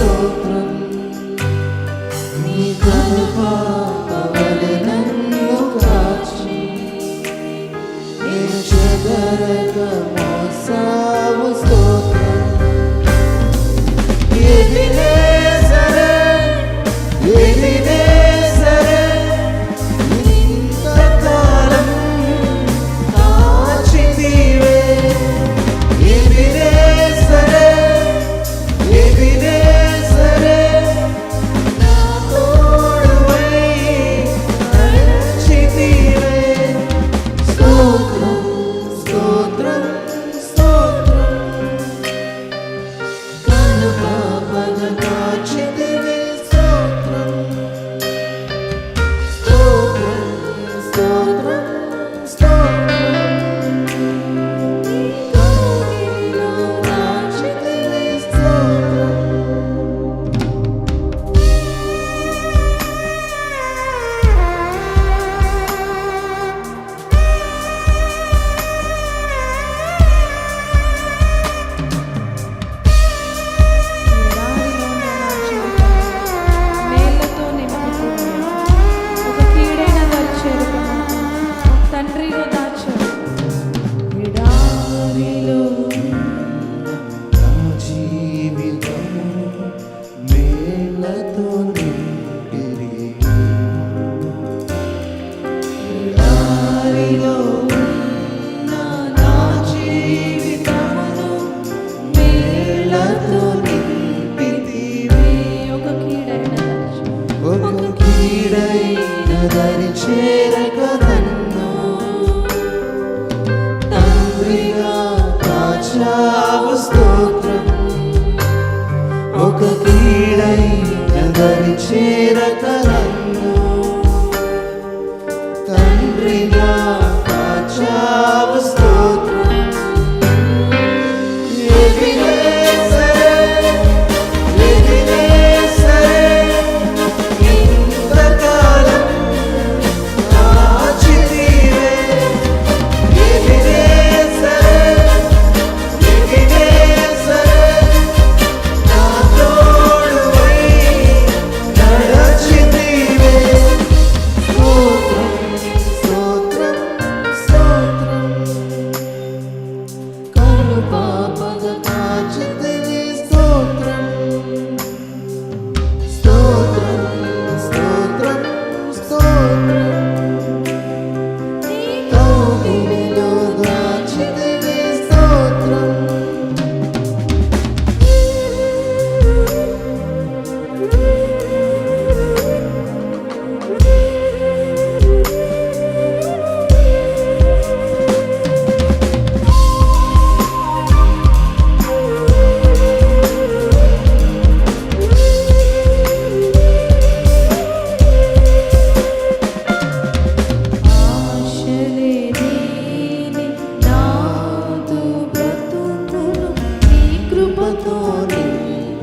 స్తోత్రం. నీ కృప కవలనన్ను కాచి. నీ చెదరే ఒక కీడైన దరి చేరక నన్ను. తండ్రిగా తండ్రిగా